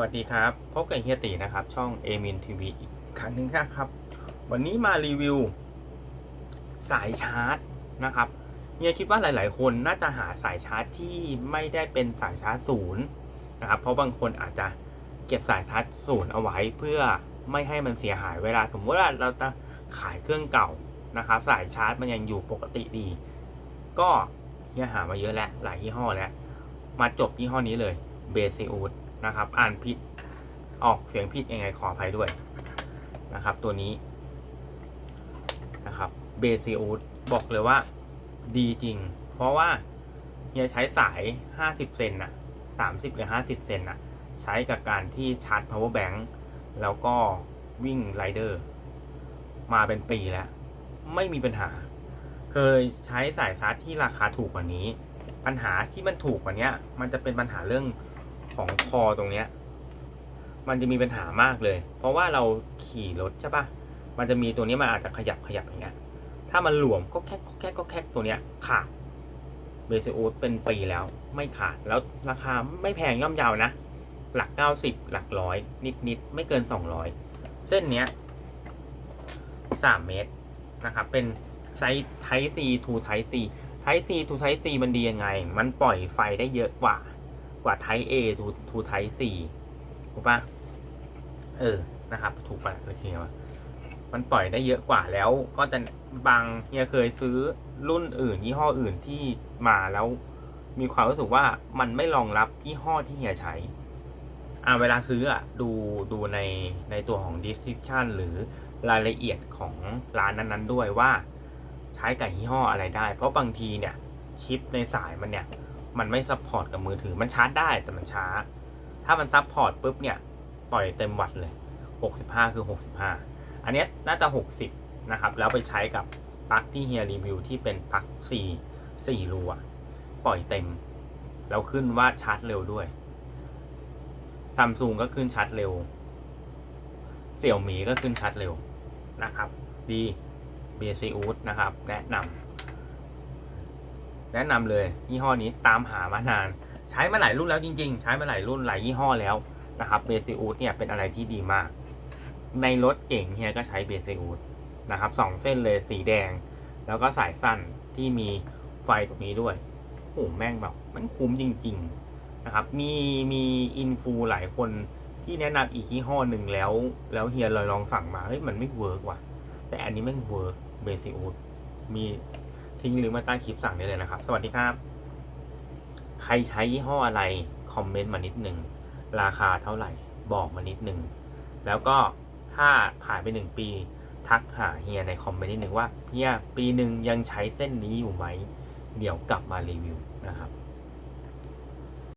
วัสดีครับ พบกับเฮียตีนะครับ ช่องเอมินทีวีอีกครั้งหนึ่งนะครับ วันนี้มารีวิว สายชาร์จนะครับเฮียคิดว่าหลาย ๆ คนน่าจะหาสายชาร์จที่ไม่ได้เป็นสายชาร์จศูนย์นะครับ เพราะบางคนอาจจะเก็บสายชาร์จศูนย์เอาไว้ เพื่อไม่ให้มันเสียหายเวลา สมมติว่าเราจะขายเครื่องเก่านะครับ สายชาร์จมันยังอยู่ปกติดี ก็เฮียหามาเยอะแล้วหลายยี่ห้อแล้วมาจบยี่ห้อนี้เลยเบซิอูด นะครับ อ่านผิดออกเสียงผิดยังไงขออภัยด้วยนะครับ ตัวนี้นะครับเบซิอูดบอกเลยว่าดีจริง เพราะว่าเฮียใช้สาย 50 เซนน่ะ30 หรือ 50 เซนน่ะใช้กับการที่ชาร์จ power bank แล้วก็วิ่งไรเดอร์มาเป็นปีแล้ว ไม่มีปัญหา เคยใช้สายชาร์จที่ราคาถูกกว่านี้ ปัญหาที่มันถูกกว่านี้มันจะเป็นปัญหาเรื่อง ของคอตรงเนี้ย มันจะมีปัญหามากเลย เพราะว่าเราขี่รถใช่ปะมันจะมีตัวนี้มันอาจจะขยับขยับอย่างเงี้ย ถ้ามันหลวมก็แค่ก็แค่ก็แค่ตัวเนี้ยขาดเบสโอเป็นปีแล้วไม่ขาดแล้วราคาไม่แพงย่อมเยาวนะ หลักเก้าสิบหลักร้อยนิดนิดๆไม่เกินสองร้อยเส้นเนี้ยสามเมตรนะครับเป็นไซส์ไทซีทูไทซีไทซีทูไทซีมันดียังไง มันปล่อยไฟได้เยอะกว่า กว่าไทเอทูทูไทซีถูกปะเออนะครับ ถูกปะโอเคปะมันปล่อยได้เยอะกว่าแล้วก็จะบางเฮียเคยซื้อรุ่นอื่น ยี่ห้ออื่นที่มาแล้วมีความรู้สึกว่ามันไม่รองรับยี่ห้อที่เฮียใช้อ่าเวลาซื้ออะดูดูในในตัวของ description หรือรายละเอียดของร้านนั้นๆด้วยว่า ใช้กับยี่ห้ออะไรได้ เพราะบางทีเนี่ยชิปในสายมันเนี่ย มันไม่ซัพพอร์ตกับมือถือ มันชาร์จได้แต่มันช้า ถ้ามันซัพพอร์ตปุ๊บเนี่ย ปล่อยเต็มวัตต์เลย 65 คือ 65 อันนี้น่าจะ 60 นะครับ แล้วไปใช้กับปลั๊กที่เฮียรีวิวที่เป็นปลั๊ก4 4รูอะปล่อยเต็ม แล้วขึ้นว่าชาร์จเร็วด้วยซัมซุงก็ขึ้นชาร์จเร็วเสี่ยวหมีก็ขึ้นชาร์จเร็วนะครับ ดีเบซีอูดนะครับ แนะนำ แนะนำเลยยี่ห้อนี้ตามหามานาน ใช้มาหลายรุ่นแล้วจริงๆ ใช้มาหลายรุ่นหลายยี่ห้อแล้วนะครับเบซิอูดเนี่ยเป็นอะไรที่ดีมาก ในรถเก่งเฮียก็ใช้เบซิอูดนะครับสองเส้นเลยสีแดง แล้วก็สายสั้นที่มีไฟตรงนี้ด้วยโอ้แม่งแบบมันคุ้มจริง ๆนะครับ มีมีอินฟูหลายคนที่แนะนำอีกยี่ห้อหนึ่งแล้ว แล้วเฮียเลยลองสั่งมาเฮ้ยมันไม่เวิร์กว่ะ แต่อันนี้แม่งเวิร์กเบซิอูดมี ทิ้งลิงก์มาใต้คลิปสั่งได้เลยนะครับ สวัสดีครับ ใครใช้ยี่ห้ออะไร คอมเมนต์มานิดหนึ่ง ราคาเท่าไหร่ บอกมานิดหนึ่ง แล้วก็ถ้าผ่านไปหนึ่งปี ทักหาเฮียในคอมเมนต์นิดหนึ่งว่าเฮียปีหนึ่งยังใช้เส้นนี้อยู่ไหม เดี๋ยวกลับมารีวิวนะครับ